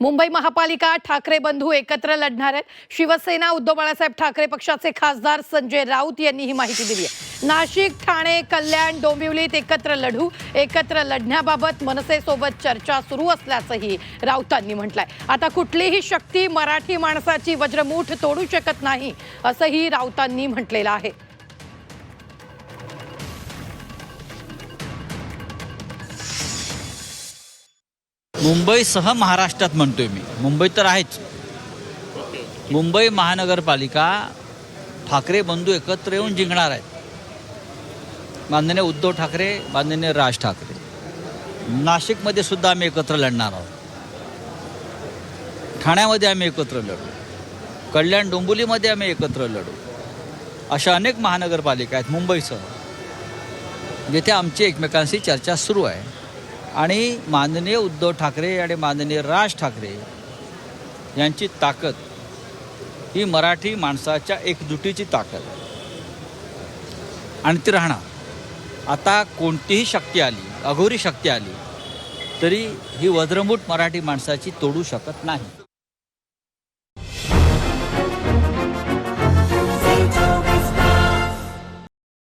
मुंबई महापालिका ठाकरे बंधू एकत्र लढणार आहेत. शिवसेना उद्धव बाळासाहेब ठाकरे पक्षाचे खासदार संजय राऊत यांनी ही माहिती दिली आहे. नाशिक ठाणे कल्याण डोंबिवलीत एकत्र लढू एकत्र लढण्याबाबत मनसेसोबत चर्चा सुरू असल्याचंही राऊतांनी म्हटलंय. आता कुठलीही शक्ती मराठी माणसाची वज्रमूठ तोडू शकत नाही असंही राऊतांनी म्हटलेलं आहे. मुंबईसह महाराष्ट्रात म्हणतोय मी. मुंबई तर आहेच. मुंबई महानगरपालिका ठाकरे बंधू एकत्र येऊन जिंकणार आहेत. माननीय उद्धव ठाकरे माननीय राज ठाकरे. नाशिकमध्ये सुद्धा आम्ही एकत्र लढणार आहोत. ठाण्यामध्ये आम्ही एकत्र लढू. कल्याण डोंबिवलीमध्ये आम्ही एकत्र लढू. अशा अनेक महानगरपालिका आहेत मुंबईसह. जिथे आमची एकमेकांशी चर्चा सुरू आहे. आणि माननीय उद्धव ठाकरे आणि माननीय राज ठाकरे यांची ताकद ही मराठी माणसाच्या एकजुटीची ताकद आणि ती राहणार. आता कोणतीही शक्ती आली अघोरी शक्ती आली तरी ही वज्रमूठ मराठी माणसाची तोडू शकत नाही.